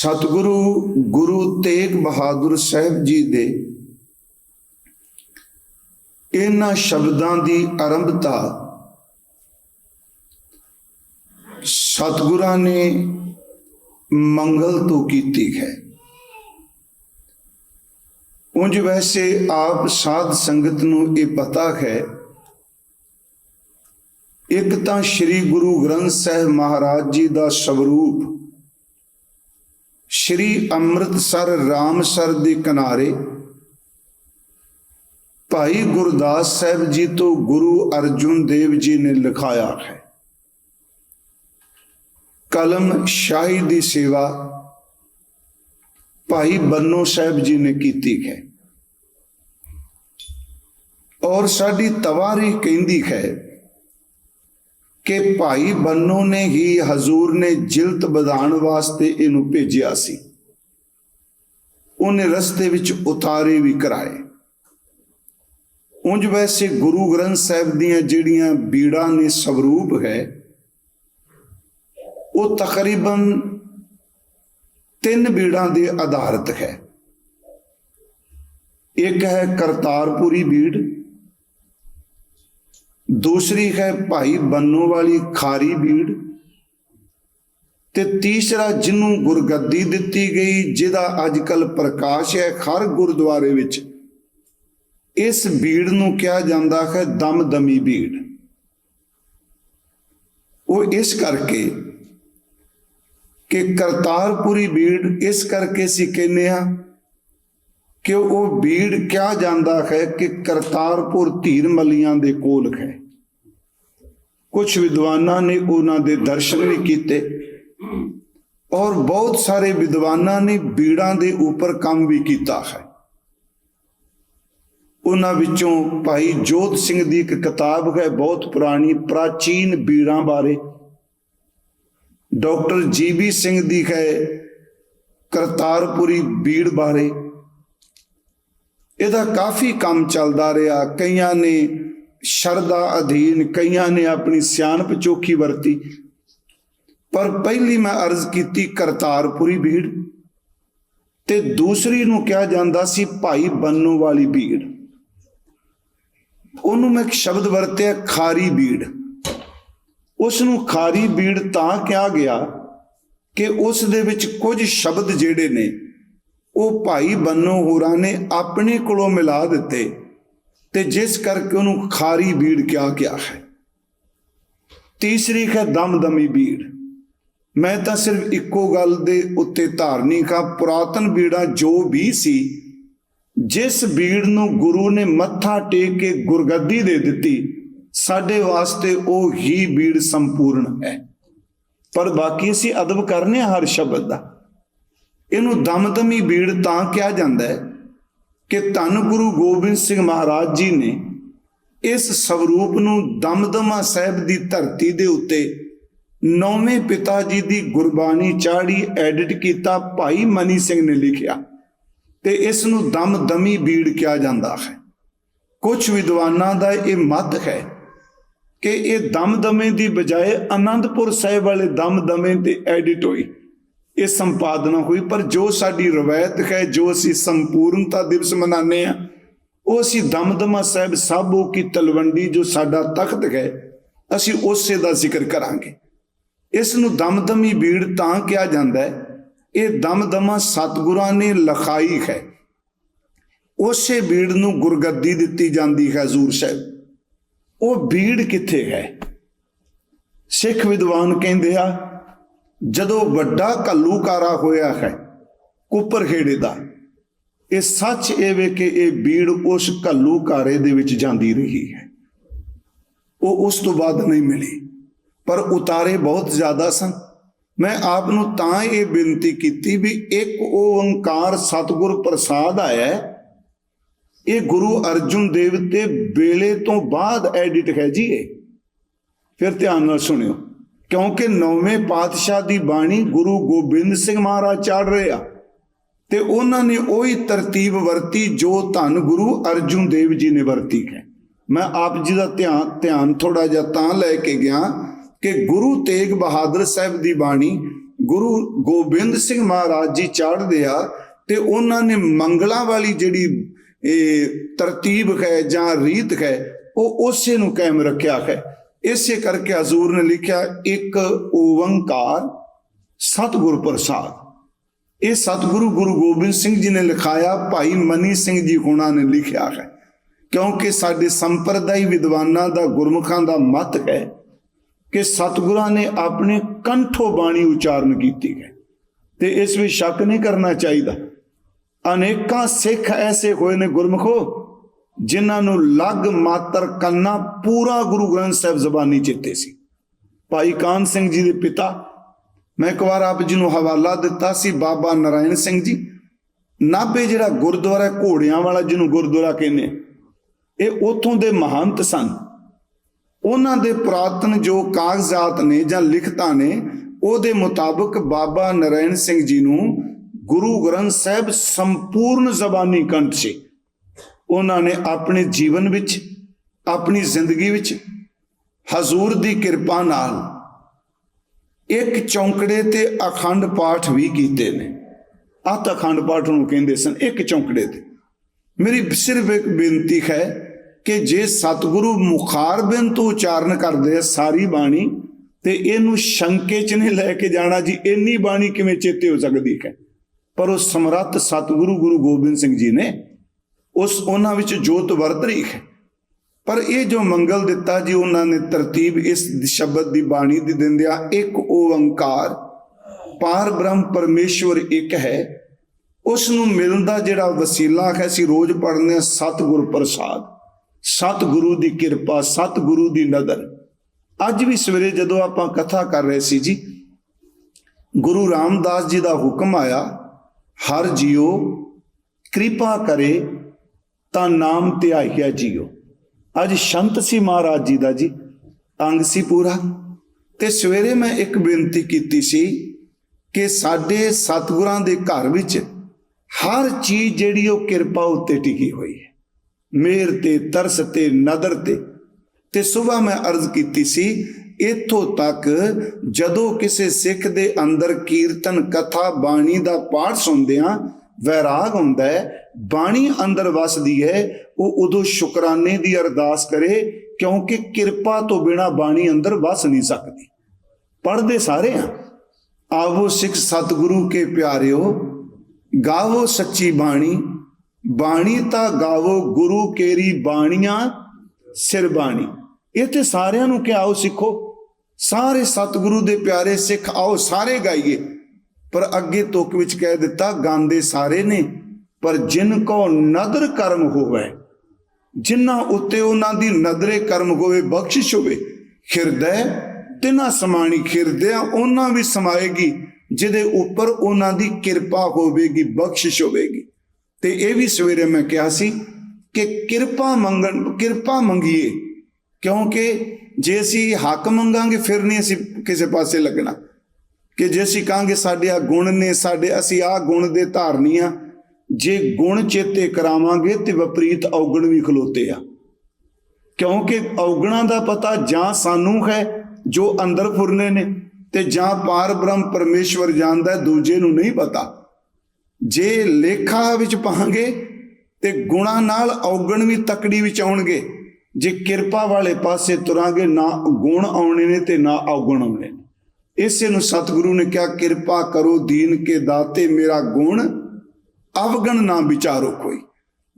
ਸਤਿਗੁਰੂ ਗੁਰੂ ਤੇਗ ਬਹਾਦਰ ਸਾਹਿਬ ਜੀ ਦੇ ਇਹਨਾਂ ਸ਼ਬਦਾਂ ਦੀ ਆਰੰਭਤਾ ਸਤਿਗੁਰਾਂ ਨੇ ਮੰਗਲ ਤੋਂ ਕੀਤੀ ਹੈ। ਉਂਝ ਵੈਸੇ ਆਪ ਸਾਧ ਸੰਗਤ ਨੂੰ ਇਹ ਪਤਾ ਹੈ, ਇੱਕ ਤਾਂ ਸ੍ਰੀ ਗੁਰੂ ਗ੍ਰੰਥ ਸਾਹਿਬ ਮਹਾਰਾਜ ਜੀ ਦਾ ਸਵਰੂਪ ਸ਼੍ਰੀ ਅੰਮ੍ਰਿਤਸਰ ਰਾਮਸਰ ਦੇ ਕਿਨਾਰੇ ਭਾਈ ਗੁਰਦਾਸ ਸਾਹਿਬ ਜੀ ਤੋਂ ਗੁਰੂ ਅਰਜੁਨ ਦੇਵ ਜੀ ਨੇ ਲਿਖਾਇਆ ਹੈ। ਕਲਮ ਸ਼ਾਹੀ ਦੀ ਸੇਵਾ ਭਾਈ ਬੰਨੋ ਸਾਹਿਬ ਜੀ ਨੇ ਕੀਤੀ ਹੈ। ਔਰ ਸਾਡੀ ਤਵਾਰੀ ਕਹਿੰਦੀ ਹੈ ਕਿ ਭਾਈ ਬੰਨੋ ਨੇ ਹੀ ਹਜ਼ੂਰ ਨੇ ਜਿਲਤ ਵਧਾਉਣ ਵਾਸਤੇ ਇਹਨੂੰ ਭੇਜਿਆ ਸੀ। ਉਹਨੇ ਰਸਤੇ ਵਿੱਚ ਉਤਾਰੇ ਵੀ ਕਰਾਏ। ਉਂਝ ਵੈਸੇ ਗੁਰੂ ਗ੍ਰੰਥ ਸਾਹਿਬ ਦੀਆਂ ਜਿਹੜੀਆਂ ਬੀੜਾਂ ਨੇ ਸਵਰੂਪ ਹੈ, ਉਹ ਤਕਰੀਬਨ ਤਿੰਨ ਬੀੜਾਂ ਦੇ ਆਧਾਰਿਤ ਹੈ। ਇੱਕ ਹੈ ਕਰਤਾਰਪੁਰੀ ਬੀੜ ਦੂਸਰੀ ਹੈ ਭਾਈ ਬੰਨੋ ਵਾਲੀ ਖਾਰੀ ਬੀੜ ਤੇ ਤੀਸਰਾ ਜਿਹਨੂੰ ਗੁਰਗੱਦੀ ਦਿੱਤੀ ਗਈ, ਜਿਹਦਾ ਅੱਜ ਕੱਲ ਪ੍ਰਕਾਸ਼ ਹੈ ਹਰ ਗੁਰਦੁਆਰੇ ਵਿੱਚ। ਇਸ ਬੀੜ ਨੂੰ ਕਿਹਾ ਜਾਂਦਾ ਹੈ ਦਮਦਮੀ ਬੀੜ। ਉਹ ਇਸ ਕਰਕੇ ਕਿ ਕਰਤਾਰਪੁਰੀ ਬੀੜ ਇਸ ਕਰਕੇ ਸੀ ਕਹਿੰਦੇ ਆ ਕਿ ਉਹ ਬੀੜ ਕਿਹਾ ਜਾਂਦਾ ਹੈ ਕਿ ਕਰਤਾਰਪੁਰ ਧੀਰ ਮਲੀਆਂ ਦੇ ਕੋਲ ਹੈ। ਕੁਝ ਵਿਦਵਾਨਾਂ ਨੇ ਉਹਨਾਂ ਦੇ ਦਰਸ਼ਨ ਵੀ ਕੀਤੇ ਔਰ ਬਹੁਤ ਸਾਰੇ ਵਿਦਵਾਨਾਂ ਨੇ ਬੀੜਾਂ ਦੇ ਉੱਪਰ ਕੰਮ ਵੀ ਕੀਤਾ ਹੈ। ਉਹਨਾਂ ਵਿੱਚੋਂ ਭਾਈ ਜੋਤ ਸਿੰਘ ਦੀ ਇੱਕ ਕਿਤਾਬ ਹੈ ਬਹੁਤ ਪੁਰਾਣੀ, ਪ੍ਰਾਚੀਨ ਬੀੜਾਂ ਬਾਰੇ। ਡਾਕਟਰ ਜੀਬੀ ਸਿੰਘ ਦੀ ਹੈ ਕਰਤਾਰਪੁਰੀ ਬੀੜ ਬਾਰੇ। ਇਹਦਾ ਕਾਫੀ ਕੰਮ ਚੱਲਦਾ ਰਿਹਾ। ਕਈਆਂ ਨੇ ਸ਼ਰਦਾ ਅਧੀਨ, ਕਈਆਂ ਨੇ ਆਪਣੀ ਸਿਆਣਪ ਚੋਖੀ ਵਰਤੀ। ਪਰ ਪਹਿਲੀ ਮੈਂ ਅਰਜ਼ ਕੀਤੀ ਕਰਤਾਰਪੁਰੀ ਬੀੜ ਤੇ ਦੂਸਰੀ ਨੂੰ ਕਿਹਾ ਜਾਂਦਾ ਸੀ ਭਾਈ ਬੰਨੂ ਵਾਲੀ ਬੀੜ ਉਹਨੂੰ ਮੈਂ ਇੱਕ ਸ਼ਬਦ ਵਰਤਿਆ, ਖਾਰੀ ਬੀੜ ਉਸ ਨੂੰ ਖਾਰੀ ਬੀੜ ਤਾਂ ਕਿਹਾ ਗਿਆ ਕਿ ਉਸ ਦੇ ਵਿੱਚ ਕੁਝ ਸ਼ਬਦ ਜਿਹੜੇ ਨੇ ਉਹ ਭਾਈ ਬੰਨੋ ਹੋਰਾਂ ਨੇ ਆਪਣੇ ਕੋਲੋਂ ਮਿਲਾ ਦਿੱਤੇ ਤੇ ਜਿਸ ਕਰਕੇ ਉਹਨੂੰ ਖਾਰੀ ਬੀੜ ਕਿਹਾ ਗਿਆ ਹੈ। ਤੀਸਰੀ ਹੈ ਦਮਦਮੀ ਬੀੜ। ਮੈਂ ਤਾਂ ਸਿਰਫ ਇੱਕੋ ਗੱਲ ਦੇ ਉੱਤੇ ਧਾਰਨਿਕ ਹਾਂ, ਪੁਰਾਤਨ ਬੀੜਾਂ ਜੋ ਵੀ ਸੀ, ਜਿਸ ਬੀੜ ਨੂੰ ਗੁਰੂ ਨੇ ਮੱਥਾ ਟੇਕ ਕੇ ਗੁਰਗੱਦੀ ਦੇ ਦਿੱਤੀ, ਸਾਡੇ ਵਾਸਤੇ ਉਹ ਹੀ ਬੀੜ ਸੰਪੂਰਨ ਹੈ। ਪਰ ਬਾਕੀ ਅਸੀਂ ਅਦਬ ਕਰਨੇ ਹਰ ਸ਼ਬਦ ਦਾ। ਇਹਨੂੰ ਦਮਦਮੀ ਬੀੜ ਤਾਂ ਕਿਹਾ ਜਾਂਦਾ ਹੈ ਕਿ ਧੰਨ ਗੁਰੂ ਗੋਬਿੰਦ ਸਿੰਘ ਮਹਾਰਾਜ ਜੀ ਨੇ ਇਸ ਸਵਰੂਪ ਨੂੰ ਦਮਦਮਾ ਸਾਹਿਬ ਦੀ ਧਰਤੀ ਦੇ ਉੱਤੇ ਨੌਵੇਂ ਪਿਤਾ ਜੀ ਦੀ ਗੁਰਬਾਣੀ ਚਾੜੀ ਐਡਿਟ ਕੀਤਾ ਭਾਈ ਮਨੀ ਸਿੰਘ ਨੇ ਲਿਖਿਆ ਤੇ ਇਸ ਨੂੰ ਦਮਦਮੀ ਬੀੜ ਕਿਹਾ ਜਾਂਦਾ ਹੈ। ਕੁਝ ਵਿਦਵਾਨਾਂ ਦਾ ਇਹ ਮਤ ਹੈ ਕਿ ਇਹ ਦਮਦਮੇ ਦੀ ਬਜਾਏ ਆਨੰਦਪੁਰ ਸਾਹਿਬ ਵਾਲੇ ਦਮਦਮੇ ਤੇ ਐਡਿਟ ਹੋਈ। ਇਹ ਸੰਪਾਦਨਾ ਹੋਈ, ਪਰ ਜੋ ਸਾਡੀ ਰਵਾਇਤ ਹੈ, ਜੋ ਅਸੀਂ ਸੰਪੂਰਨਤਾ ਦਿਵਸ ਮਨਾਉਂਦੇ ਆ ਉਹ ਅਸੀਂ ਦਮਦਮਾ ਸਾਹਿਬ ਸਾਬੋ ਕੀ ਤਲਵੰਡੀ ਜੋ ਸਾਡਾ ਤਖਤ ਹੈ, ਅਸੀਂ ਉਸੇ ਦਾ ਜ਼ਿਕਰ ਕਰਾਂਗੇ। ਇਸ ਨੂੰ ਦਮਦਮੀ ਬੀੜ ਤਾਂ ਕਿਹਾ ਜਾਂਦਾ ਹੈ, ਇਹ ਦਮਦਮਾ ਸਤਿਗੁਰਾਂ ਨੇ ਲਖਾਈ ਹੈ। ਉਸੇ ਬੀੜ ਨੂੰ ਗੁਰਗੱਦੀ ਦਿੱਤੀ ਜਾਂਦੀ ਹੈ ਹਜ਼ੂਰ ਸਾਹਿਬ। ਉਹ ਬੀੜ ਕਿੱਥੇ ਹੈ? ਸਿੱਖ ਵਿਦਵਾਨ ਕਹਿੰਦੇ ਆ ਜਦੋਂ ਵੱਡਾ ਕੱਲੂਕਾਰਾ ਹੋਇਆ ਹੈ, ਕੁੱਪਰ ਖੇੜੇ ਦਾ, ਇਹ ਸੱਚ ਇਹ ਵੇ ਕਿ ਇਹ ਬੀੜ ਉਸ ਕੱਲੂਕਾਰੇ ਦੇ ਵਿੱਚ ਜਾਂਦੀ ਰਹੀ ਹੈ। ਉਹ ਉਸ ਤੋਂ ਬਾਅਦ ਨਹੀਂ ਮਿਲੀ, ਪਰ ਉਤਾਰੇ ਬਹੁਤ ਜ਼ਿਆਦਾ ਸਨ। ਮੈਂ ਆਪ ਨੂੰ ਤਾਂ ਇਹ ਬੇਨਤੀ ਕੀਤੀ ਵੀ ਇੱਕ ਓੰਕਾਰ ਸਤਿਗੁਰ ਪ੍ਰਸਾਦ ਆਇਆ ਇਹ ਗੁਰੂ ਅਰਜੁਨ ਦੇਵ ਤੇ ਵੇਲੇ ਤੋਂ ਬਾਅਦ ਐਡਿਟ ਹੈ ਜੀ ਇਹ। ਫਿਰ ਧਿਆਨ ਨਾਲ ਸੁਣਿਓ। ਕਿਉਂਕਿ ਨੌਵੇਂ ਪਾਤਸ਼ਾਹ ਦੀ ਬਾਣੀ ਗੁਰੂ ਗੋਬਿੰਦ ਸਿੰਘ ਮਹਾਰਾਜ ਚਾੜ ਰਹੇ ਆ। ਤੇ ਉਹਨਾਂ ਨੇ ਉਹੀ ਤਰਤੀਬ ਵਰਤੀ ਜੋ ਧੰਨ ਗੁਰੂ ਅਰਜੁਨ ਦੇਵ ਜੀ ਨੇ ਵਰਤੀ ਹੈ। ਮੈਂ ਆਪ ਜੀ ਦਾ ਧਿਆਨ ਧਿਆਨ ਥੋੜਾ ਜਿਹਾ ਤਾਂ ਲੈ ਕੇ ਗਿਆ ਕਿ ਗੁਰੂ ਤੇਗ ਬਹਾਦਰ ਸਾਹਿਬ ਦੀ ਬਾਣੀ ਗੁਰੂ ਗੋਬਿੰਦ ਸਿੰਘ ਮਹਾਰਾਜ ਜੀ ਚੜ੍ਹਦੇ ਆ ਤੇ ਉਹਨਾਂ ਨੇ ਮੰਗਲਾਂ ਵਾਲੀ ਜਿਹੜੀ ਇਹ ਤਰਤੀਬ ਹੈ ਜਾਂ ਰੀਤ ਹੈ, ਉਹ ਉਸੇ ਨੂੰ ਕਾਇਮ ਰੱਖਿਆ ਹੈ। ਇਸੇ ਕਰਕੇ ਹਜ਼ੂਰ ਨੇ ਲਿਖਿਆ, ਇੱਕ ਓੰਕਾਰ ਸਤਿਗੁਰ ਪ੍ਰਸਾਦ ਇਹ ਸਤਿਗੁਰੂ ਗੁਰੂ ਗੋਬਿੰਦ ਸਿੰਘ ਜੀ ਨੇ ਲਿਖਾਇਆ, ਭਾਈ ਮਨੀ ਸਿੰਘ ਜੀ ਹੋਣਾ ਨੇ ਲਿਖਿਆ ਹੈ। ਕਿਉਂਕਿ ਸਾਡੇ ਸੰਪਰਦਾਇ ਵਿਦਵਾਨਾਂ ਦਾ, ਗੁਰਮੁਖਾਂ ਦਾ ਮਤ ਹੈ ਕਿ ਸਤਿਗੁਰਾਂ ਨੇ ਆਪਣੇ ਕੰਠੋਂ ਬਾਣੀ ਉਚਾਰਨ ਕੀਤੀ ਹੈ। ਤੇ ਇਸ ਵਿੱਚ ਸ਼ੱਕ ਨਹੀਂ ਕਰਨਾ ਚਾਹੀਦਾ। ਅਨੇਕਾਂ ਸਿੱਖ ਐਸੇ ਹੋਏ ਨੇ ਗੁਰਮੁਖੋ ਜਿਨ੍ਹਾਂ ਨੂੰ ਲਗ ਮਾਤਰ ਕੰਨਾ ਪੂਰਾ ਗੁਰੂ ਗ੍ਰੰਥ ਸਾਹਿਬ ਜ਼ਬਾਨੀ ਚਿੱਤੇ ਸੀ। ਭਾਈ ਕਾਨ ਸਿੰਘ ਜੀ ਦੇ ਪਿਤਾ, ਮੈਂ ਇੱਕ ਵਾਰ ਆਪ ਜੀ ਨੂੰ ਹਵਾਲਾ ਦਿੱਤਾ ਸੀ, ਬਾਬਾ ਨਰਾਇਣ ਸਿੰਘ ਜੀ। ਨਾਭੇ ਜਿਹੜਾ ਗੁਰਦੁਆਰਾ ਘੋੜਿਆਂ ਵਾਲਾ ਜਿਹਨੂੰ ਗੁਰਦੁਆਰਾ ਕਹਿੰਦੇ ਇਹ ਉਥੋਂ ਦੇ ਮਹੰਤ ਸਨ। ਉਹਨਾਂ ਦੇ ਪੁਰਾਤਨ ਜੋ ਕਾਗਜ਼ਾਤ ਨੇ ਜਾਂ ਲਿਖਤਾਂ ਨੇ, ਉਹਦੇ ਮੁਤਾਬਕ ਬਾਬਾ ਨਰਾਇਣ ਸਿੰਘ ਜੀ ਨੂੰ ਗੁਰੂ ਗ੍ਰੰਥ ਸਾਹਿਬ ਸੰਪੂਰਨ ਜ਼ਬਾਨੀ ਕੰਠ ਸੀ। ਉਹਨਾਂ ਨੇ ਆਪਣੇ ਜੀਵਨ ਵਿੱਚ, ਆਪਣੀ ਜ਼ਿੰਦਗੀ ਵਿੱਚ ਹਜ਼ੂਰ ਦੀ ਕਿਰਪਾ ਨਾਲ ਇੱਕ ਚੌਂਕੜੇ ਤੇ ਅਖੰਡ ਪਾਠ ਵੀ ਕੀਤੇ ਨੇ। ਅਤ ਅਖੰਡ ਪਾਠ ਨੂੰ ਕਹਿੰਦੇ ਸਨ, ਇੱਕ ਚੌਂਕੜੇ ਤੇ। ਮੇਰੀ ਸਿਰਫ ਇੱਕ ਬੇਨਤੀ ਹੈ ਕਿ ਜੇ ਸਤਿਗੁਰੂ ਮੁਖਾਰਬਿੰਦ ਤੋਂ ਉਚਾਰਨ ਕਰਦੇ ਆ ਸਾਰੀ ਬਾਣੀ, ਤੇ ਇਹਨੂੰ ਸ਼ੰਕੇ ਚ ਨਹੀਂ ਲੈ ਕੇ ਜਾਣਾ ਜੀ, ਇੰਨੀ ਬਾਣੀ ਕਿਵੇਂ ਚੇਤੇ ਹੋ ਸਕਦੀ ਹੈ? ਪਰ ਉਹ ਸਮਰੱਥ ਸਤਿਗੁਰੂ ਗੁਰੂ ਗੋਬਿੰਦ ਸਿੰਘ ਜੀ ਨੇ ਉਸ ਉਹਨਾਂ ਵਿੱਚ ਜੋਤ ਵਰਤ ਰਹੀ ਹੈ। ਪਰ ਇਹ ਜੋ ਮੰਗਲ ਦਿੱਤਾ ਜੀ, ਉਹਨਾਂ ਨੇ ਤਰਤੀਬ ਇਸ ਸ਼ਬਦ ਦੀ ਬਾਣੀ ਦੀ ਦਿੰਦਿਆਂ ਇੱਕ ਓੰਕਾਰ। ਪਾਰ ਬ੍ਰਹਮ ਪਰਮੇਸ਼ਵਰ ਇੱਕ ਹੈ। ਉਸ ਨੂੰ ਮਿਲਣ ਦਾ ਜਿਹੜਾ ਵਸੀਲਾ ਹੈ, ਅਸੀਂ ਰੋਜ਼ ਪੜ੍ਹਦੇ ਹਾਂ, ਸਤਿਗੁਰ ਪ੍ਰਸਾਦ। ਸਤਿਗੁਰੂ ਦੀ ਕਿਰਪਾ, ਸਤਿਗੁਰੂ ਦੀ ਨਦਰ ਅੱਜ ਵੀ ਸਵੇਰੇ ਜਦੋਂ ਆਪਾਂ ਕਥਾ ਕਰ ਰਹੇ ਸੀ ਜੀ, ਗੁਰੂ ਰਾਮਦਾਸ ਜੀ ਦਾ ਹੁਕਮ ਆਇਆ, ਹਰ ਜੀਓ ਕਿਰਪਾ ਕਰੇ ਤਾਂ ਨਾਮ ਧਿਆਈਆ ਜੀਓ। ਅੱਜ ਸ਼ੰਤ ਸੀ ਮਹਾਰਾਜ ਜੀ ਦਾ ਜੀ। ਅੰਗ ਸੀ ਪੂਰਾ। ਤੇ ਸਵੇਰੇ ਮੈਂ ਇੱਕ ਬੇਨਤੀ ਕੀਤੀ ਸੀ ਕਿ ਸਾਡੇ ਸਤਿਗੁਰਾਂ ਦੇ ਘਰ ਵਿੱਚ ਹਰ ਚੀਜ਼ ਜਿਹੜੀ ਉਹ ਕਿਰਪਾ ਉੱਤੇ ਟਿਕੀ ਹੋਈ ਹੈ। ਮੇਰ ਤੇ ਤਰਸ ਤੇ ਨਦਰ ਤੇ। ਤੇ ਸਵੇਰ ਮੈਂ ਅਰਜ਼ ਕੀਤੀ ਸੀ, ਇਥੋਂ ਤੱਕ ਜਦੋਂ ਕਿਸੇ ਸਿੱਖ ਦੇ ਅੰਦਰ ਕੀਰਤਨ, ਕਥਾ, ਬਾਣੀ ਦਾ ਪਾਠ ਸੁਣਦਿਆਂ ਵੈਰਾਗ ਹੁੰਦਾ ਹੈ ਬਾਣੀ ਅੰਦਰ ਵਸਦੀ ਹੈ, ਉਹ ਉਦੋਂ ਸ਼ੁਕਰਾਨੇ ਦੀ ਅਰਦਾਸ ਕਰੇ, ਕਿਉਂਕਿ ਕਿਰਪਾ ਤੋਂ ਬਿਨਾ ਬਾਣੀ ਅੰਦਰ ਵਸ ਨਹੀਂ ਸਕਦੀ। ਪੜ੍ਹਦੇ ਸਾਰੇ ਆ। ਆਵੋ ਸਿੱਖ ਸਤਿਗੁਰੂ ਕੇ ਪਿਆਰਿਓ, ਗਾਵੋ ਸੱਚੀ ਬਾਣੀ ਬਾਣੀ ਤਾਂ ਗਾਵੋ ਗੁਰੂ ਕੇਰੀ ਬਾਣੀਆਂ, ਸਿਰ ਬਾਣੀ। ਇਹ ਤੇ ਸਾਰਿਆਂ ਨੂੰ ਕਿ ਆਓ ਸਿੱਖੋ। ਸਾਰੇ ਸਤਿਗੁਰੂ ਦੇ ਪਿਆਰੇ ਸਿੱਖ, ਆਓ ਸਾਰੇ ਗਾਈਏ। ਪਰ ਅੱਗੇ ਤੁਕ ਵਿੱਚ ਕਹਿ ਦਿੱਤਾ, ਗਾਉਂਦੇ ਸਾਰੇ ਨੇ। ਪਰ ਜਿਨ ਕੋ ਨਦਰ ਕਰਮ ਹੋਵੇ, ਜਿਨ੍ਹਾਂ ਉੱਤੇ ਉਹਨਾਂ ਦੀ ਨਦਰੇ ਕਰਮ ਹੋਵੇ, ਬਖਸ਼ਿਸ਼ ਹੋਵੇ, ਹਿਰਦੈ ਤਿਨਾ ਸਮਾਣੀ ਹਿਰਦਿਆਂ ਉਹਨਾਂ ਵੀ ਸਮਾਏਗੀ, ਜਿਹਦੇ ਉੱਪਰ ਉਹਨਾਂ ਦੀ ਕਿਰਪਾ ਹੋਵੇਗੀ, ਬਖਸ਼ਿਸ਼ ਹੋਵੇਗੀ। ਤੇ ਇਹ ਵੀ ਸਵੇਰੇ ਮੈਂ ਕਿਹਾ ਸੀ ਕਿ ਕਿਰਪਾ ਮੰਗਣ, ਕਿਰਪਾ ਮੰਗੀਏ, ਕਿਉਂਕਿ ਜੇ ਅਸੀਂ ਹੱਕ ਮੰਗਾਂਗੇ, ਫਿਰ ਨਹੀਂ ਅਸੀਂ ਕਿਸੇ ਪਾਸੇ ਲੱਗਣਾ। ਕਿ ਜੇ ਅਸੀਂ ਕਹਾਂਗੇ ਸਾਡੇ ਆ ਗੁਣ ਨੇ, ਸਾਡੇ, ਅਸੀਂ ਆ ਗੁਣ ਦੇ ਧਾਰਨੀ ਆ ਜੇ ਗੁਣ ਚੇਤੇ ਕਰਾਵਾਂਗੇ ਤੇ ਵਿਪਰੀਤ ਔਗਣ ਵੀ ਖਲੋਤੇ ਆ। ਕਿਉਂਕਿ ਔਗਣਾਂ ਦਾ ਪਤਾ ਜਾਂ ਸਾਨੂੰ ਹੈ, ਜੋ ਅੰਦਰ ਫੁਰਨੇ ਨੇ, ਤੇ ਜਾਂ ਪਾਰ ਬ੍ਰਹਮ ਪਰਮੇਸ਼ਵਰ ਜਾਣਦਾ ਦੂਜੇ ਨੂੰ ਨਹੀਂ ਪਤਾ। ਜੇ ਲੇਖਾ ਵਿੱਚ ਪਾਹਾਂਗੇ ਤੇ ਗੁਣਾ ਨਾਲ ਔਗਣ ਵੀ ਤਕੜੀ ਵਿੱਚ ਆਉਣਗੇ। ਜੇ ਕਿਰਪਾ ਵਾਲੇ ਪਾਸੇ ਤੁਰਾਂਗੇ, ਨਾ ਗੁਣ ਆਉਣੇ ਨੇ ਤੇ ਨਾ ਔਗਣ ਆਉਣੇ ਨੇ। ਇਸੇ ਨੂੰ ਸਤਿਗੁਰੂ ਨੇ ਕਿਹਾ, ਕਿਰਪਾ ਕਰੋ ਦੀਨ ਕੇ ਦਾਤੇ, ਮੇਰਾ ਗੁਣ ਅਵਗਣ ਨਾ ਵਿਚਾਰੋ ਕੋਈ।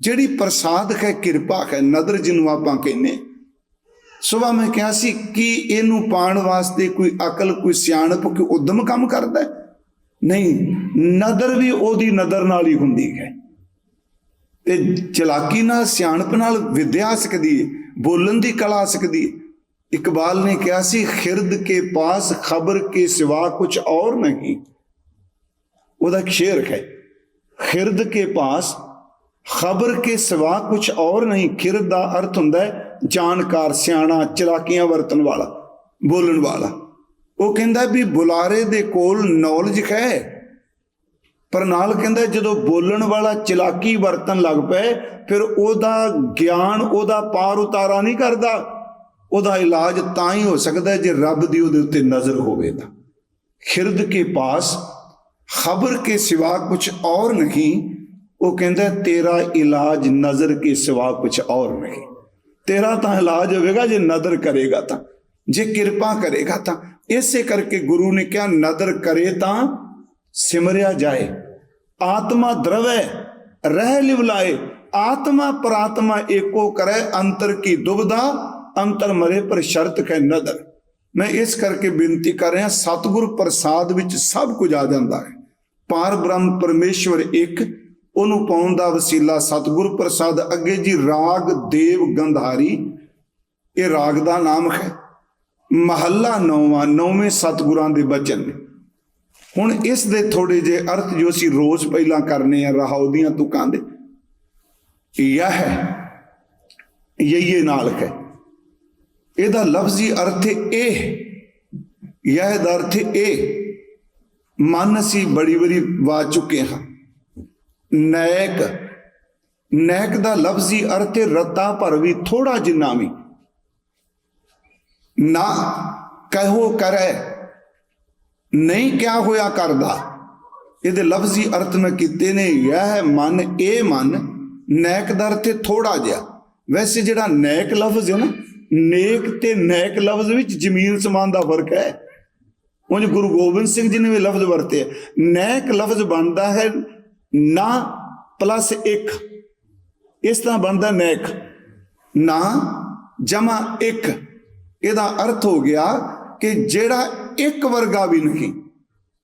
ਜਿਹੜੀ ਪ੍ਰਸਾਦ ਹੈ, ਕਿਰਪਾ ਹੈ, ਨਦਰ ਜਿਹਨੂੰ ਆਪਾਂ ਕਹਿੰਨੇ ਸਵੇਰ ਮੈਂ ਕਿਹਾ ਸੀ ਕਿ ਇਹਨੂੰ ਪਾਣ ਵਾਸਤੇ ਕੋਈ ਅਕਲ, ਕੋਈ ਸਿਆਣਪ, ਕੋਈ ਉਦਮ ਕੰਮ ਕਰਦਾ ਨਹੀਂ, ਨਦਰ ਵੀ ਉਹਦੀ ਨਦਰ ਨਾਲ ਹੀ ਹੁੰਦੀ ਹੈ। ਤੇ ਚਲਾਕੀ ਨਾਲ, ਸਿਆਣਪ ਨਾਲ, ਵਿਦਿਆ ਸਕਦੀ ਹੈ, ਬੋਲਣ ਦੀ ਕਲਾ ਆ ਸਕਦੀ ਹੈ। ਇਕਬਾਲ ਨੇ ਕਿਹਾ ਸੀ, ਖਿਰਦ ਕੇ ਪਾਸ, ਖਬਰ ਕੇ ਸਿਵਾ ਕੁਝ ਔਰ ਨਹੀਂ। ਉਹਦਾ ਸ਼ੇਰ ਹੈ। ਖਿਰਦ ਕੇ ਪਾਸ, ਖਬਰ ਕੇ ਸਿਵਾ ਕੁਝ ਔਰ ਨਹੀਂ। ਖਿਰਦ ਦਾ ਅਰਥ ਹੁੰਦਾ ਹੈ, ਜਾਣਕਾਰ, ਸਿਆਣਾ, ਚਲਾਕੀਆਂ ਵਰਤਣ ਵਾਲਾ, ਬੋਲਣ ਵਾਲਾ। ਉਹ ਕਹਿੰਦਾ ਵੀ ਬੁਲਾਰੇ ਦੇ ਕੋਲ ਨੌਲੇਜ ਹੈ, ਪਰ ਨਾਲ ਕਹਿੰਦਾ ਜਦੋਂ ਬੋਲਣ ਵਾਲਾ ਚਲਾਕੀ ਵਰਤਣ ਲੱਗ ਪਏ, ਫਿਰ ਉਹਦਾ ਗਿਆਨ, ਉਹਦਾ ਪਾਰ ਉਤਾਰਾ ਨਹੀਂ ਕਰਦਾ। ਉਹਦਾ ਇਲਾਜ ਤਾਂ ਹੀ ਹੋ ਸਕਦਾ ਜੇ ਰੱਬ ਦੀ ਉਹਦੇ ਉੱਤੇ ਨਜ਼ਰ ਹੋਵੇ ਤਾਂ। ਖਿਰਦ ਕੇ ਪਾਸ ਖਬਰ ਕੇ ਸਿਵਾ ਕੁਛ ਔਰ ਨਹੀਂ ਉਹ ਕਹਿੰਦਾ ਤੇਰਾ ਇਲਾਜ ਨਜ਼ਰ ਕੇ ਸਿਵਾ ਕੁਛ ਔਰ ਨਹੀਂ ਤੇਰਾ ਤਾਂ ਇਲਾਜ ਹੋਵੇਗਾ ਜੇ ਨਦਰ ਕਰੇਗਾ ਤਾਂ ਜੇ ਕਿਰਪਾ ਕਰੇਗਾ ਤਾਂ ਇਸੇ ਕਰਕੇ ਗੁਰੂ ਨੇ ਕਿਹਾ ਨਦਰ ਕਰੇ ਤਾਂ ਸਿਮਰਿਆ ਜਾਏ ਆਤਮਾ ਦਰਵੈ ਰਹਿ ਲਿਵਲਾਏ ਆਤਮਾ ਪ੍ਰਾਤਮਾ ਏਕੋ ਕਰੇ ਅੰਤਰ ਕੀ ਦੁਬਦਾ ਅੰਤਰ ਮਰੇ ਪਰ ਸ਼ਰਤ ਕੈ ਨਦਰ ਮੈਂ ਇਸ ਕਰਕੇ ਬੇਨਤੀ ਕਰ ਰਿਹਾ, ਸਤਿਗੁਰ ਪ੍ਰਸਾਦ ਵਿੱਚ ਸਭ ਕੁਝ ਆ ਜਾਂਦਾ ਹੈ। ਪਾਰ ਬ੍ਰਹਮ ਪਰਮੇਸ਼ਵਰ ਇੱਕ, ਉਹਨੂੰ ਪਾਉਣ ਦਾ ਵਸੀਲਾ ਸਤਿਗੁਰ ਪ੍ਰਸਾਦ। ਅੱਗੇ ਜੀ ਰਾਗ ਦੇਵ ਗੰਧਾਰੀ, ਇਹ ਰਾਗ ਦਾ ਨਾਮ ਹੈ। ਮਹੱਲਾ ਨੌਵਾਂ, ਨੌਵੇਂ ਸਤਿਗੁਰਾਂ ਦੇ ਬਚਨ ਨੇ। ਹੁਣ ਇਸ ਦੇ ਥੋੜੇ ਜੇ ਅਰਥ ਜੋ ਅਸੀਂ ਰੋਜ਼ ਪਹਿਲਾਂ ਕਰਨੇ ਆ, ਰਹਾਉ ਦੀਆਂ ਤੁਕਾਂ ਦੇ, ਇਹ ਹੈ ਇਹ ਨਾਲ ਹੈ। ਇਹਦਾ ਲਫ਼ਜ਼ੀ ਅਰਥ ਇਹ। ਇਹ ਦਾ ਅਰਥ ਇਹ। ਮਨ ਅਸੀਂ ਬੜੀ ਬੜੀ ਵਾ ਚੁੱਕੇ ਹਾਂ। ਨੈਕ। ਨੈਕ ਦਾ ਲਫ਼ਜ਼ੀ ਅਰਥ ਹੈ ਰਤਾ ਭਰ ਵੀ ਥੋੜਾ ਜਿੰਨਾ ਵੀ। ਨਾ ਕਹੋ ਕਰੈ। ਨਹੀਂ ਕਿਆ ਹੋਇਆ ਕਰਦਾ। ਇਹਦੇ ਲਫ਼ਜ਼ੀ ਅਰਥ ਮੈਂ ਕੀਤੇ ਨੇ। ਇਹ ਮਨ ਇਹ ਮਨ। ਨੈਕ ਦਾ ਅਰਥ ਥੋੜਾ ਜਿਹਾ। ਵੈਸੇ ਜਿਹੜਾ ਨੈਕ ਲਫ਼ਜ਼ ਹੈ ਨਾ ਨੇਕ ਤੇ ਨੈਕ ਲਫ਼ਜ਼ ਵਿੱਚ ਜ਼ਮੀਨ ਸਮਾਨ ਦਾ ਫ਼ਰਕ ਹੈ। ਉਂਝ ਗੁਰੂ ਗੋਬਿੰਦ ਸਿੰਘ ਜੀ ਨੇ ਵੀ ਲਫ਼ਜ਼ ਵਰਤੇ ਨੈਕ ਲਫ਼ਜ਼ ਬਣਦਾ ਹੈ ਨਾ ਪਲੱਸ 1 ਇਸ ਤਰ੍ਹਾਂ ਬਣਦਾ ਨੈਕ। ਨਾ ਜਮਾ 1 ਇਹਦਾ ਅਰਥ ਹੋ ਗਿਆ ਕਿ ਜਿਹੜਾ ਇੱਕ ਵਰਗਾ ਵੀ ਨਹੀਂ,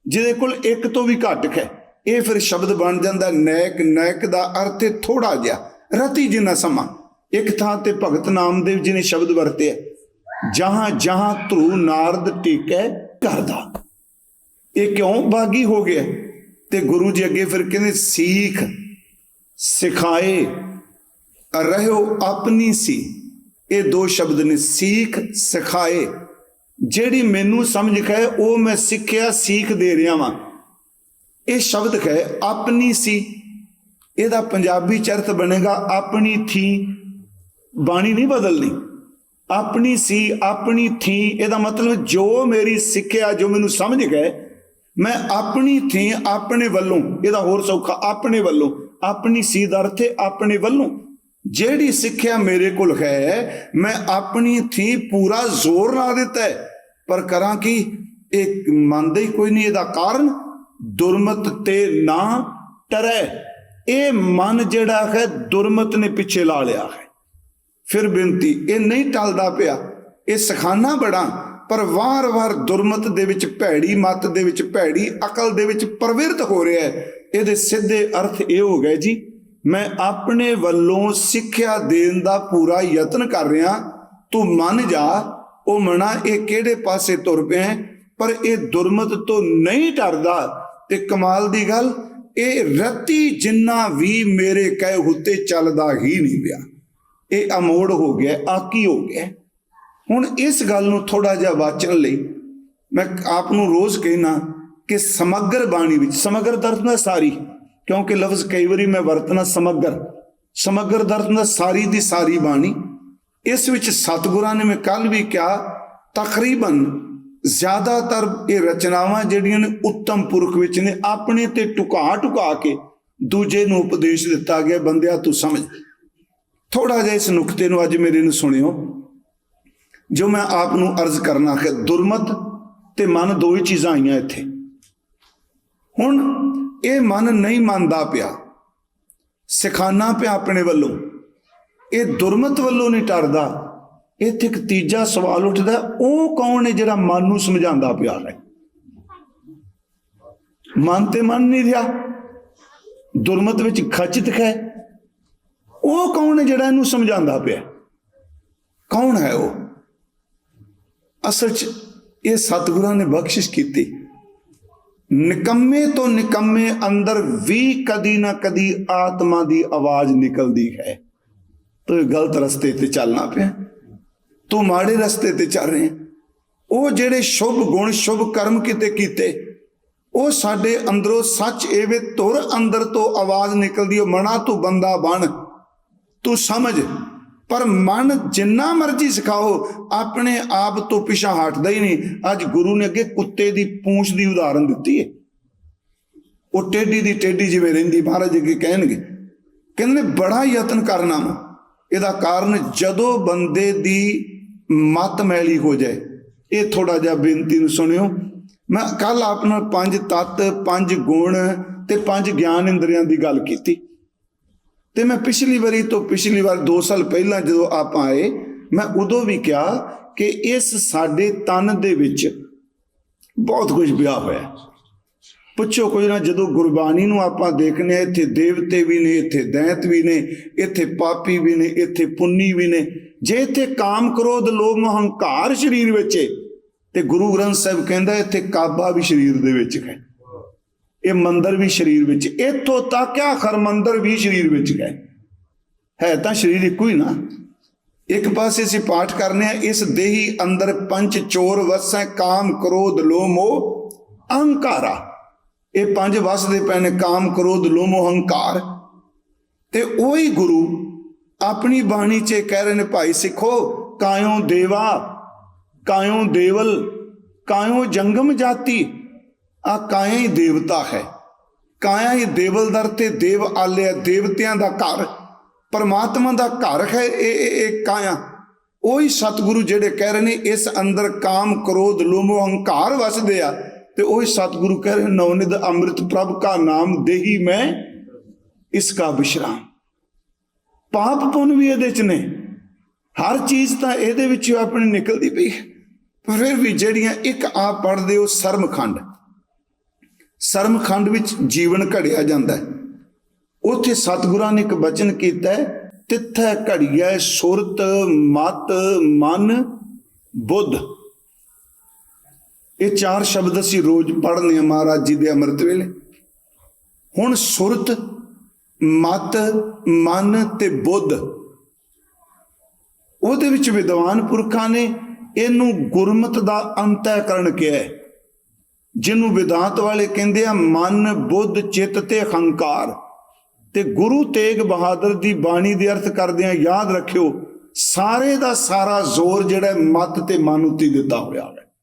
ਜਿਹਦੇ ਕੋਲ ਇੱਕ ਤੋਂ ਵੀ ਘੱਟ ਹੈ, ਇਹ ਫਿਰ ਸ਼ਬਦ ਬਣ ਜਾਂਦਾ ਨੈਕ। ਨੈਕ ਦਾ ਅਰਥ ਹੈ ਥੋੜਾ ਜਿਹਾ, ਰਤੀ ਜਿੰਨਾ ਸਮਾਂ। ਇੱਕ ਥਾਂ ਤੇ ਭਗਤ ਨਾਮਦੇਵ ਜੀ ਨੇ ਸ਼ਬਦ ਵਰਤਿਆ ਜਹਾਂ ਜਹਾਂ ਧਰੂ ਨਾਰਦ ਟਿਕੈ ਕਰਦਾ ਇਹ ਕਿਉਂ ਬਾਗੀ ਹੋ ਗਿਆ? ਤੇ ਗੁਰੂ ਜੀ ਅੱਗੇ ਫਿਰ ਕਹਿੰਦੇ, ਸੀਖ, ਸਿਖਾਏ, ਰਹਿਓ ਆਪਣੀ ਸੀ। ਇਹ ਦੋ ਸ਼ਬਦ ਨੇ, ਸਿੱਖ, ਸਿਖਾਏ। ਜਿਹੜੀ ਮੈਨੂੰ ਸਮਝ ਕਹੇ ਉਹ ਮੈਂ ਸਿੱਖਿਆ, ਸੀਖ ਦੇ ਰਿਹਾ ਵਾਂ। ਇਹ ਸ਼ਬਦ ਕਹੇ ਆਪਣੀ ਸੀ। ਇਹਦਾ ਪੰਜਾਬੀ ਚਰਤ ਬਣੇਗਾ, ਆਪਣੀ ਥੀ। ਬਾਣੀ ਨਹੀਂ ਬਦਲਣੀ। ਆਪਣੀ ਸੀ, ਆਪਣੀ ਥੀ, ਇਹਦਾ ਮਤਲਬ ਜੋ ਮੇਰੀ ਸਿੱਖਿਆ, ਜੋ ਮੈਨੂੰ ਸਮਝ ਗਏ, ਮੈਂ ਆਪਣੀ ਥੀ ਆਪਣੇ ਵੱਲੋਂ, ਇਹਦਾ ਹੋਰ ਸੌਖਾ, ਆਪਣੇ ਵੱਲੋਂ, ਆਪਣੀ ਸੀ ਦਾ ਅਰਥ ਹੈ ਆਪਣੇ ਵੱਲੋਂ। ਜਿਹੜੀ ਸਿੱਖਿਆ ਮੇਰੇ ਕੋਲ ਹੈ, ਮੈਂ ਆਪਣੀ ਥੀ ਪੂਰਾ ਜ਼ੋਰ ਲਾ ਦਿੱਤਾ ਹੈ। ਪਰ ਕਰਾਂ ਕਿ? ਇਹ ਮੰਨਦਾ ਹੀ ਕੋਈ ਨਹੀਂ, ਇਹਦਾ ਕਾਰਨ? ਦੁਰਮਤ ਤੇ ਨਾ ਟਰੈ। ਇਹ ਮਨ ਜਿਹੜਾ ਹੈ, ਦੁਰਮਤ ਨੇ ਪਿੱਛੇ ਲਾ ਲਿਆ ਹੈ। ਫਿਰ ਬੇਨਤੀ ਇਹ ਨਹੀਂ ਟਲਦਾ ਪਿਆ। ਇਹ ਸਖਾਨਾ ਬੜਾ ਪਰ ਵਾਰ-ਵਾਰ ਦੁਰਮਤ ਦੇ ਵਿੱਚ ਭੈੜੀ ਮਤ ਦੇ ਵਿੱਚ ਭੈੜੀ ਅਕਲ ਦੇ ਵਿੱਚ ਪ੍ਰਵਿਰਤ ਹੋ ਰਿਹਾ ਹੈ। ਇਹਦੇ ਸਿੱਧੇ ਅਰਥ ਇਹ ਹੋ ਗਏ ਜੀ ਮੈਂ ਆਪਣੇ ਵੱਲੋਂ ਸਿੱਖਿਆ ਦੇਣ ਦਾ ਪੂਰਾ ਯਤਨ ਕਰ ਰਿਹਾ ਤੂੰ ਮੰਨ ਜਾ ਉਹ ਮਣਾ ਇਹ ਕਿਹੜੇ ਪਾਸੇ ਤੁਰ ਪਿਆ ਹੈ, ਪਰ ਇਹ ਦੁਰਮਤ ਤੋਂ ਨਹੀਂ ਡਰਦਾ। ਤੇ ਕਮਾਲ ਦੀ ਗੱਲ ਇਹ ਰਤੀ ਜਿੰਨਾ ਵੀ ਮੇਰੇ ਕਹਿ ਹੁੱਤੇ ਚੱਲਦਾ ਹੀ ਨਹੀਂ ਪਿਆ। ਇਹ ਅਮੋੜ ਹੋ ਗਿਆ, ਆਕੀ ਹੋ ਗਿਆ। ਹੁਣ ਇਸ ਗੱਲ ਨੂੰ ਥੋੜਾ ਜਿਹਾ ਵਾਚਣ ਲਈ ਮੈਂ ਆਪ ਨੂੰ ਰੋਜ਼ ਕਹਿਣਾ ਕਿ ਸਮਗਰ ਬਾਣੀ ਵਿੱਚ, ਸਮਗਰ ਦਰਦ ਨਾਲ ਸਾਰੀ, ਕਿਉਂਕਿ ਲਫ਼ਜ਼ ਕਈ ਵਾਰੀ ਮੈਂ ਵਰਤਣਾ ਸਮਗਰ ਸਮਗਰ ਦਰਦ ਨਾਲ ਸਾਰੀ ਦੀ ਸਾਰੀ ਬਾਣੀ। ਇਸ ਵਿੱਚ ਸਤਿਗੁਰਾਂ ਨੇ ਮੈਂ ਕੱਲ ਵੀ ਕਿਹਾ, ਤਕਰੀਬਨ ਜ਼ਿਆਦਾਤਰ ਇਹ ਰਚਨਾਵਾਂ ਜਿਹੜੀਆਂ ਨੇ ਉੱਤਮ ਪੁਰਖ ਵਿੱਚ ਨੇ, ਆਪਣੇ ਤੇ ਟੁਕਾ ਟੁਕਾ ਕੇ ਦੂਜੇ ਨੂੰ ਉਪਦੇਸ਼ ਦਿੱਤਾ ਗਿਆ, ਬੰਦਿਆ ਤੂੰ ਸਮਝ। ਥੋੜਾ ਜਿਹਾ ਇਸ ਨੁਕਤੇ ਨੂੰ ਅੱਜ ਮੇਰੇ ਨੂੰ ਸੁਣਿਓ, ਜੋ ਮੈਂ ਆਪ ਨੂੰ ਅਰਜ਼ ਕਰਨਾ ਹੈ ਦੁਰਮਤ ਤੇ ਮਨ ਦੋ ਹੀ ਚੀਜ਼ਾਂ ਆਈਆਂ ਇੱਥੇ। ਹੁਣ ਇਹ ਮਨ ਨਹੀਂ ਮੰਨਦਾ ਪਿਆ, ਸਿਖਾਨਾ ਪਿਆ ਆਪਣੇ ਵੱਲੋਂ, ਇਹ ਦੁਰਮਤ ਵੱਲੋਂ ਨਹੀਂ ਟਰਦਾ, ਇੱਥੇ ਇੱਕ ਤੀਜਾ ਸਵਾਲ ਉੱਠਦਾ, ਉਹ ਕੌਣ ਹੈ ਜਿਹੜਾ ਮਨ ਨੂੰ ਸਮਝਾਉਂਦਾ ਪਿਆ ਹੈ? ਮਨ ਤੇ ਮਨ ਨਹੀਂ ਰਿਹਾ, ਦੁਰਮਤ ਵਿੱਚ ਖਚਿਤ ਹੈ ਉਹ ਕੌਣ ਹੈ ਜਿਹੜਾ ਇਹਨੂੰ ਸਮਝਾਉਂਦਾ ਪਿਆ? ਕੌਣ ਹੈ ਉਹ? ਅਸਲ 'ਚ ਇਹ ਸਤਿਗੁਰਾਂ ਨੇ ਬਖਸ਼ਿਸ਼ ਕੀਤੀ। ਨਿਕੰਮੇ ਤੋਂ ਨਿਕੰਮੇ ਅੰਦਰ ਵੀ ਕਦੀ ਨਾ ਕਦੀ ਆਤਮਾ ਦੀ ਆਵਾਜ਼ ਨਿਕਲਦੀ ਹੈ। ਤੂੰ ਗਲਤ ਰਸਤੇ ਤੇ ਚੱਲਣਾ ਪਿਆ। ਤੂੰ ਮਾੜੇ ਰਸਤੇ ਤੇ ਚੱਲ ਰਿਹਾ। ਉਹ ਜਿਹੜੇ ਸ਼ੁਭ ਗੁਣ, ਸ਼ੁਭ ਕਰਮ ਕਿਤੇ ਕੀਤੇ, ਉਹ ਸਾਡੇ ਅੰਦਰੋਂ ਸੱਚ ਐਵੇਂ ਤੁਰ ਅੰਦਰ ਤੋਂ ਆਵਾਜ਼ ਨਿਕਲਦੀ, ਉਹ ਮਨਾ ਤੂੰ ਬੰਦਾ ਬਣ। ਤੂੰ ਸਮਝ। ਪਰ ਮਨ ਜਿੰਨਾ ਮਰਜ਼ੀ ਸਿਖਾਓ, ਆਪਣੇ ਆਪ ਤੋਂ ਪਿਛਾ ਹਟਦਾ ਹੀ ਨਹੀਂ। ਅੱਜ ਗੁਰੂ ਨੇ ਅੱਗੇ ਕੁੱਤੇ ਦੀ ਪੂੰਛ ਦੀ ਉਦਾਹਰਨ ਦਿੱਤੀ ਹੈ ਉਹ ਟੇਢੀ ਦੀ ਟੇਢੀ ਜਿਵੇਂ ਰਹਿੰਦੀ, ਮਹਾਰਾਜ ਅੱਗੇ ਕਹਿਣਗੇ। ਕਹਿੰਦੇ ਨੇ ਬੜਾ ਯਤਨ ਕਰਨਾ ਵਾ। ਇਹਦਾ ਕਾਰਨ ਜਦੋਂ ਬੰਦੇ ਦੀ ਮਤ ਮੈਲੀ ਹੋ ਜਾਏ। ਇਹ ਥੋੜਾ ਜਿਹਾ ਬੇਨਤੀ ਨੂੰ ਸੁਣਿਓ। ਮੈਂ ਕੱਲ ਆਪਣਾ ਪੰਜ ਤੱਤ, ਪੰਜ ਗੁਣ ਤੇ ਪੰਜ ਗਿਆਨ ਇੰਦਰੀਆਂ ਦੀ ਗੱਲ ਕੀਤੀ। ਤੇ ਮੈਂ ਪਿਛਲੀ ਵਾਰੀ ਤੋਂ ਪਿਛਲੀ ਵਾਰ 2 ਸਾਲ ਪਹਿਲਾਂ ਜਦੋਂ ਆਪਾਂ ਆਏ, ਮੈਂ ਉਦੋਂ ਵੀ ਕਿਹਾ ਕਿ ਇਸ ਸਾਡੇ ਤਨ ਦੇ ਵਿੱਚ ਬਹੁਤ ਕੁਝ ਵਿਆਹ ਹੋਇਆ ਪੁੱਛੋ ਕੁਝ ਨਾ, ਜਦੋਂ ਗੁਰਬਾਣੀ ਨੂੰ ਆਪਾਂ ਦੇਖਨੇ ਆ ਇੱਥੇ ਦੇਵਤੇ ਵੀ ਨੇ, ਇੱਥੇ ਦੈਂਤ ਵੀ ਨੇ, ਇੱਥੇ ਪਾਪੀ ਵੀ ਨੇ, ਇੱਥੇ ਪੁੰਨੀ ਵੀ ਨੇ, ਜੇ ਇੱਥੇ ਕਾਮ ਕ੍ਰੋਧ, ਲੋਭ ਮੋਹ ਹੰਕਾਰ ਸਰੀਰ ਵਿੱਚ ਏ ਤੇ ਗੁਰੂ ਗ੍ਰੰਥ ਸਾਹਿਬ ਕਹਿੰਦਾ ਇੱਥੇ ਕਾਬਾ ਵੀ ਸਰੀਰ ਦੇ ਵਿੱਚ ਹੈ। ਇਹ ਮੰਦਰ ਵੀ ਸਰੀਰ ਵਿੱਚ, ਇੱਥੋਂ ਤੱਕ ਆ ਖਰਮੰਦਰ ਵੀ ਸਰੀਰ ਵਿੱਚ ਗਏ। ਹੈ ਤਾਂ ਸਰੀਰ ਇੱਕੋ ਹੀ ਨਾ। ਇੱਕ ਪਾਸੇ ਅਸੀਂ ਪਾਠ ਕਰਨੇ ਆ, ਇਸ ਦੇਹੀ ਅੰਦਰ ਪੰਜ ਚੋਰ ਵਸੈ, ਕਾਮ, ਕ੍ਰੋਧ, ਲੋਭ, ਮੋਹ, ਅਹੰਕਾਰਾ। ਇਹ ਪੰਜ ਵਸਦੇ ਪਏ ਨੇ ਕਾਮ, ਕ੍ਰੋਧ, ਲੋਭ, ਮੋਹ ਹੰਕਾਰ ਤੇ ਉਹੀ ਗੁਰੂ ਆਪਣੀ ਬਾਣੀ 'ਚ ਕਹਿ ਰਹੇ ਨੇ, ਭਾਈ ਸਿੱਖੋ ਕਾਇਓ ਦੇਵਾ ਕਾਇਓ ਦੇਵਲ ਕਾਇਓ ਜੰਗਮ ਜਾਤੀ ਆ ਕਾਇਆ ਹੀ ਦੇਵਤਾ ਹੈ। ਕਾਇਆ ਹੀ ਦੇਵਲਦਰ ਤੇ ਦੇਵ ਆਲਿਆ ਦੇਵਤਿਆਂ ਦਾ ਘਰ। ਪਰਮਾਤਮਾ ਦਾ ਘਰ ਹੈ ਇਹ ਇਹ ਕਾਇਆ। ਉਹੀ ਸਤਿਗੁਰੂ ਜਿਹੜੇ ਕਹਿ ਰਹੇ ਨੇ, ਇਸ ਅੰਦਰ ਕਾਮ, ਕ੍ਰੋਧ, ਲੋਭ ਹੰਕਾਰ ਵਸਦੇ ਆ। ਤੇ ਉਹੀ ਸਤਿਗੁਰੂ ਕਹਿ ਰਹੇ ਨਵਨਿਦ ਅੰਮ੍ਰਿਤ ਪ੍ਰਭ ਕਾ ਨਾਮ ਦੇਹੀ ਮੈਂ, ਇਸ ਕਾ ਵਿਸ਼ਰਾਮ ਪਾਪ ਪੁੰਨ ਵੀ ਇਹਦੇ ਚ ਨੇ। ਹਰ ਚੀਜ਼ ਤਾਂ ਇਹਦੇ ਵਿੱਚੋਂ ਆਪਣੀ ਨਿਕਲਦੀ ਪਈ ਪਰ ਫਿਰ ਵੀ ਜਿਹੜੀਆਂ ਇੱਕ ਆਪ ਪੜਦੇ ਉਹ ਸਰਮਖੰਡ ਸਰਮਖੰਡ ਵਿੱਚ ਜੀਵਨ ਘੜਿਆ ਜਾਂਦਾ ਹੈ। ਉੱਥੇ ਸਤਿਗੁਰਾਂ ਨੇ ਇੱਕ ਬਚਨ ਕੀਤਾ ਹੈ, ਤਿੱਥੈ ਘੜੀਐ ਸੁਰਤ ਮਤ ਮਨ ਬੁੱਧ। ਇਹ ਚਾਰ ਸ਼ਬਦ ਅਸੀਂ ਰੋਜ਼ ਪੜ੍ਹਨੇ ਆ ਮਹਾਰਾਜ ਜੀ ਦੇ ਅੰਮ੍ਰਿਤ ਵੇਲੇ। ਹੁਣ ਸੁਰਤ, ਮਤ, ਮਨ ਤੇ ਬੁੱਧ। ਉਹਦੇ ਵਿੱਚ ਵਿਦਵਾਨ ਪੁਰਖਾਂ ਨੇ ਇਹਨੂੰ ਗੁਰਮਤ ਦਾ ਅੰਤःਕਰਨ ਕਿਹਾ ਹੈ। ਜਿਹਨੂੰ ਵਿਦਾਂਤ ਵਾਲੇ ਕਹਿੰਦੇ ਆ, ਮਨ, ਬੁੱਧ, ਚਿੱਤ ਤੇ ਹੰਕਾਰ ਤੇ ਗੁਰੂ ਤੇਗ ਬਹਾਦਰ ਦੀ ਬਾਣੀ ਦੇ ਅਰਥ ਕਰਦਿਆਂ ਯਾਦ ਰੱਖਿਓ, ਸਾਰੇ ਦਾ ਸਾਰਾ ਜ਼ੋਰ ਜਿਹੜਾ ਮਤ ਤੇ ਮਨ ਉੱਤੇ ਦਿੱਤਾ ਹੋਇਆ ਹੈ।